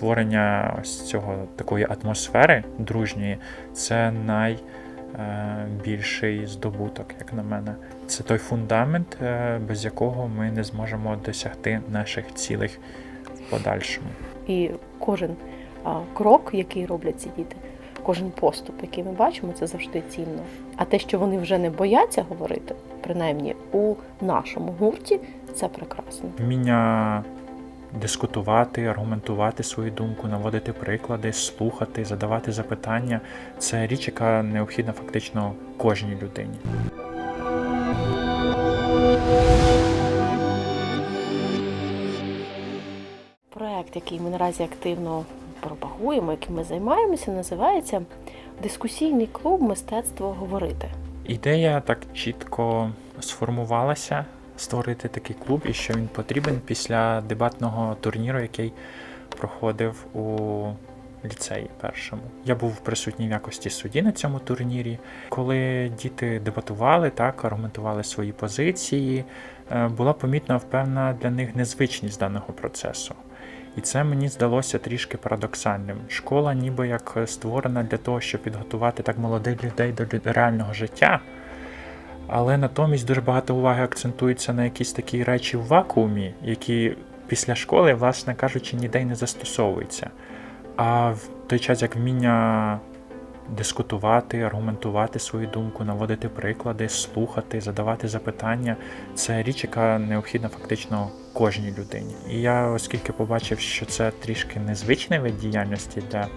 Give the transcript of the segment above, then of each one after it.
створення ось цього такої атмосфери дружньої це найбільший здобуток, як на мене. Це той фундамент, е, без якого ми не зможемо досягти наших цілей в подальшому. І кожен крок, який роблять ці діти, кожен поступ, який ми бачимо, це завжди цінно. А те, що вони вже не бояться говорити, принаймні у нашому гурті, це прекрасно. Вміння дискутувати, аргументувати свою думку, наводити приклади, слухати, задавати запитання це річ, яка необхідна фактично кожній людині. Проект, який ми наразі активно пропагуємо, яким ми займаємося, називається Дискусійний клуб Мистецтво говорити. Ідея так чітко сформувалася створити такий клуб, і що він потрібен після дебатного турніру, який проходив у ліцеї першому. Я був присутній в якості судді на цьому турнірі. Коли діти дебатували, так аргументували свої позиції, е, була помітна певна для них незвичність даного процесу. І це мені здалося трішки парадоксальним. Школа ніби як створена для того, щоб підготувати так молодих людей до реального життя. Але натомість дуже багато уваги акцентується на якісь такі речі в вакуумі, які після школи, власне кажучи, ніде й не застосовуються. А в той час, як вміння дискутувати, аргументувати свою думку, наводити приклади, слухати, задавати запитання, це річ, яка необхідна фактично кожній людині. І я, оскільки побачив, що це трішки незвичний вид діяльності для,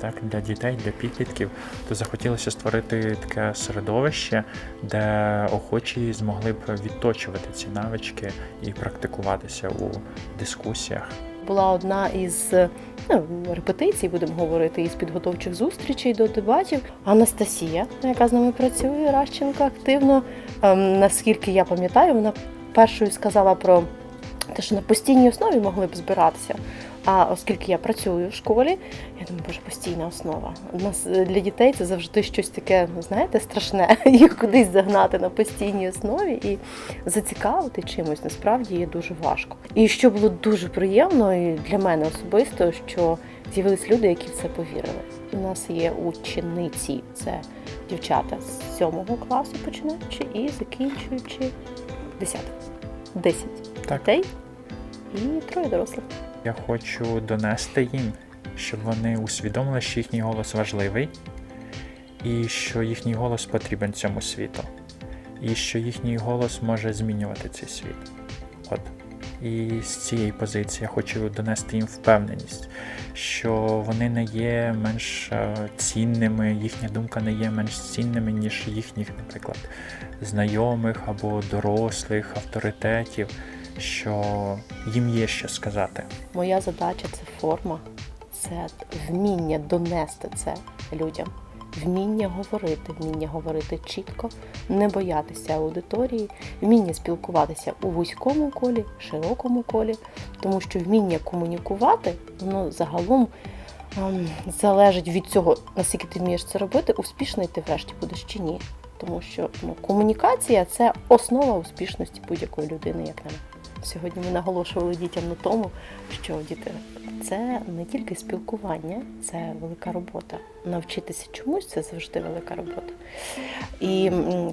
так, для дітей, для підлітків, то захотілося створити таке середовище, де охочі змогли б відточувати ці навички і практикуватися у дискусіях. Була одна із ну, репетицій, будемо говорити, із підготовчих зустрічей до дебатів. Анастасія, яка з нами працює, Ращенко активно. Ем, наскільки я пам'ятаю, вона першою сказала про те, що на постійній основі могли б збиратися. А оскільки я працюю в школі, я думаю, боже, постійна основа. У нас е, для дітей це завжди щось таке, знаєте, страшне, їх кудись загнати на постійній основі і зацікавити чимось насправді є дуже важко. І що було дуже приємно і для мене особисто, що з'явились люди, які в це повірили. У нас є учениці, це дівчата з сьомого класу починаючи і закінчуючи 10. 10 Так. дітей і троє дорослих. Я хочу донести їм, щоб вони усвідомили, що їхній голос важливий, і що їхній голос потрібен цьому світу, і що їхній голос може змінювати цей світ. От. І з цієї позиції я хочу донести їм впевненість, що вони не є менш е, цінними, їхня думка не є менш цінними, ніж їхніх, наприклад, знайомих або дорослих авторитетів, що їм є що сказати. Моя задача це форма, це вміння донести це людям, вміння говорити, вміння говорити чітко, не боятися аудиторії, вміння спілкуватися у вузькому колі, широкому колі, тому що вміння комунікувати, воно загалом ем, залежить від цього, наскільки ти вмієш це робити, успішний ти врешті будеш чи ні. Тому що ну, комунікація це основа успішності будь-якої людини, як на мене. Сьогодні ми наголошували дітям на тому, що діти це не тільки спілкування, це велика робота. Навчитися чомусь це завжди велика робота. І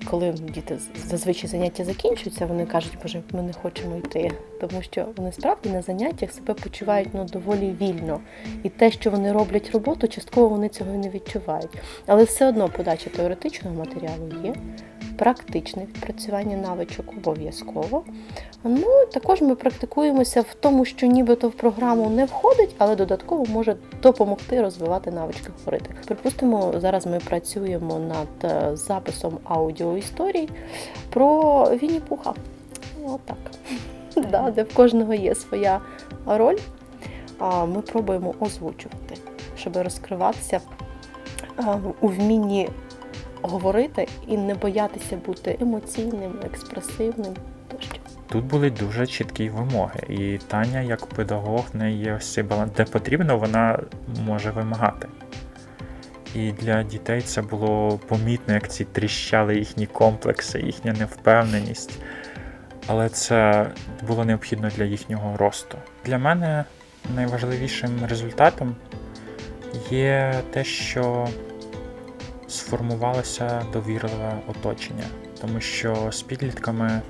коли діти зазвичай заняття закінчуються, вони кажуть, боже, ми не хочемо йти, тому що вони справді на заняттях себе почувають ну, доволі вільно. І те, що вони роблять роботу, частково вони цього і не відчувають. Але все одно подача теоретичного матеріалу є, практичне відпрацювання навичок обов'язково. Ну, також ми практикуємося в тому, що нібито в програму не входить, але додатково може допомогти розвивати навички говорити. Припустимо, зараз ми працюємо над е, записом аудіоісторій про Вінні Пуха. Отак. Да, де в кожного є своя роль. Ми пробуємо озвучувати, щоб розкриватися у вмінні говорити і не боятися бути емоційним, експресивним тощо. Тут були дуже чіткі вимоги, і Таня, як педагог, в неї є ось баланс, де потрібно, вона може вимагати. І для дітей це було помітно, як ці тріщали їхні комплекси, їхня невпевненість. Але це було необхідно для їхнього росту. Для мене найважливішим результатом є те, що сформувалося довірливе оточення, тому що з підлітками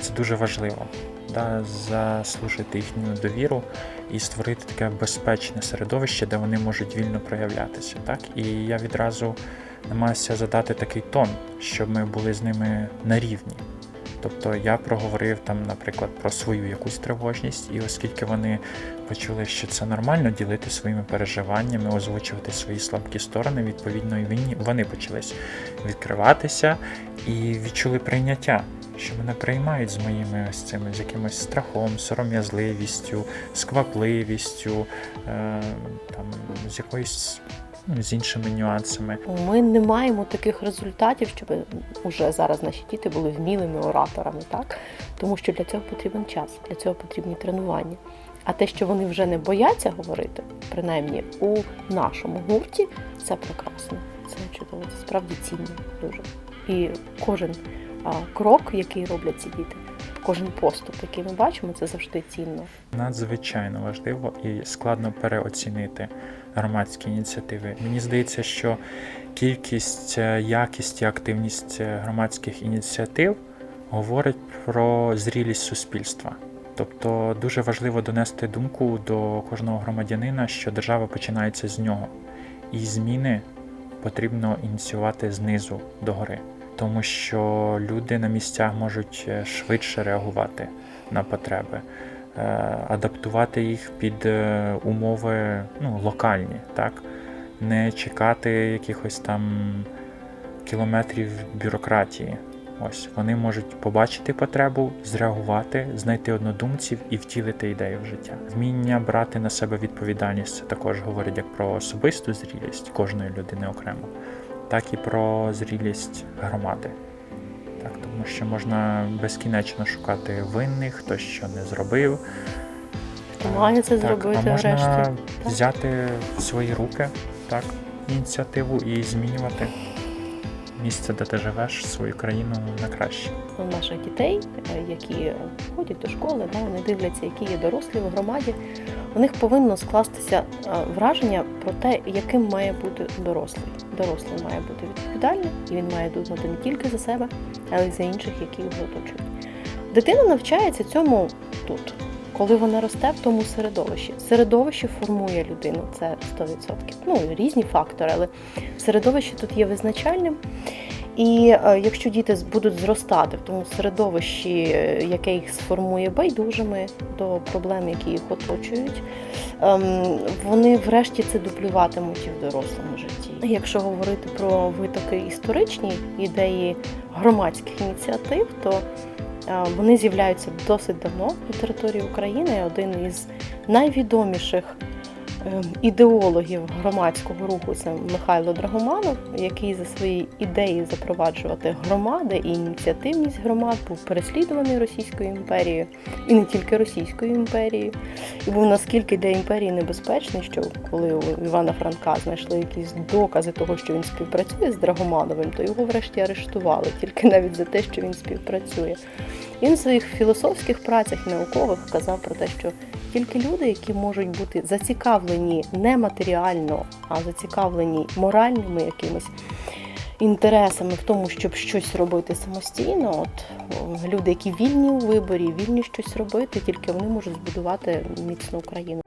це дуже важливо. Да, заслужити їхню довіру і створити таке безпечне середовище, де вони можуть вільно проявлятися. Так? І я відразу намагався задати такий тон, щоб ми були з ними на рівні. Тобто я проговорив там, наприклад, про свою якусь тривожність, і оскільки вони почули, що це нормально ділити своїми переживаннями, озвучувати свої слабкі сторони, відповідно, і вони- почались відкриватися і відчули прийняття, що мене приймають з моїми ось цими з якимось страхом, сором'язливістю, сквапливістю, е, там, з якоюсь з іншими нюансами. Ми не маємо таких результатів, щоб уже зараз наші діти були вмілими ораторами, так? Тому що для цього потрібен час, для цього потрібні тренування. А те, що вони вже не бояться говорити, принаймні у нашому гурті, це прекрасно, це чудово, це справді цінно дуже. І кожен а, крок, який роблять ці діти, кожен поступ, який ми бачимо, це завжди цінно. надзвичайно важливо і складно переоцінити громадські ініціативи. Мені здається, що кількість, е, якість і активність е, громадських ініціатив говорить про зрілість суспільства. Тобто дуже важливо донести думку до кожного громадянина, що держава починається з нього, і зміни потрібно ініціювати знизу до гори, тому що люди на місцях можуть е, швидше реагувати на потреби е, адаптувати їх під е, умови ну, локальні, так? не чекати якихось там кілометрів бюрократії. Ось вони можуть побачити потребу, зреагувати, знайти однодумців і втілити ідею в життя. Вміння брати на себе відповідальність це також говорить як про особисту зрілість кожної людини окремо, так і про зрілість громади. Так, тому що можна безкінечно шукати винних, хто що не зробив. Хто має це Так, зробити а можна врешті. Так. взяти в свої руки так, ініціативу і змінювати місце, де ти живеш, свою країну на краще. наших дітей, е, які ходять до школи, да, вони дивляться, які є дорослі в громаді. У них повинно скластися е, враження про те, яким має бути дорослий. Дорослий має бути відповідальним, і він має думати не тільки за себе, але й за інших, які його оточують. Дитина навчається цьому тут, коли вона росте в тому середовищі. Середовище формує людину, це 100%. Ну, різні фактори, але середовище тут є визначальним. І е, якщо діти будуть зростати в тому середовищі, е, яке їх сформує байдужими до проблем, які їх оточують, ем, вони врешті це дублюватимуть і в дорослому житті. Якщо говорити про витоки історичні ідеї громадських ініціатив, то вони з'являються досить давно на території України. Один із найвідоміших ідеологів громадського руху це Михайло Драгоманов, який за свої ідеї запроваджувати громади і ініціативність громад був переслідуваний Російською імперією і не тільки Російською імперією. І був наскільки для імперії небезпечний, що коли у Івана Франка знайшли якісь докази того, що він співпрацює з Драгомановим, то його врешті арештували тільки навіть за те, що він співпрацює. Він в своїх філософських працях наукових казав про те, що тільки люди, які можуть бути зацікавлені не матеріально, а зацікавлені моральними якимись інтересами в тому, щоб щось робити самостійно. От люди, які вільні у виборі, вільні щось робити, тільки вони можуть збудувати міцну Україну.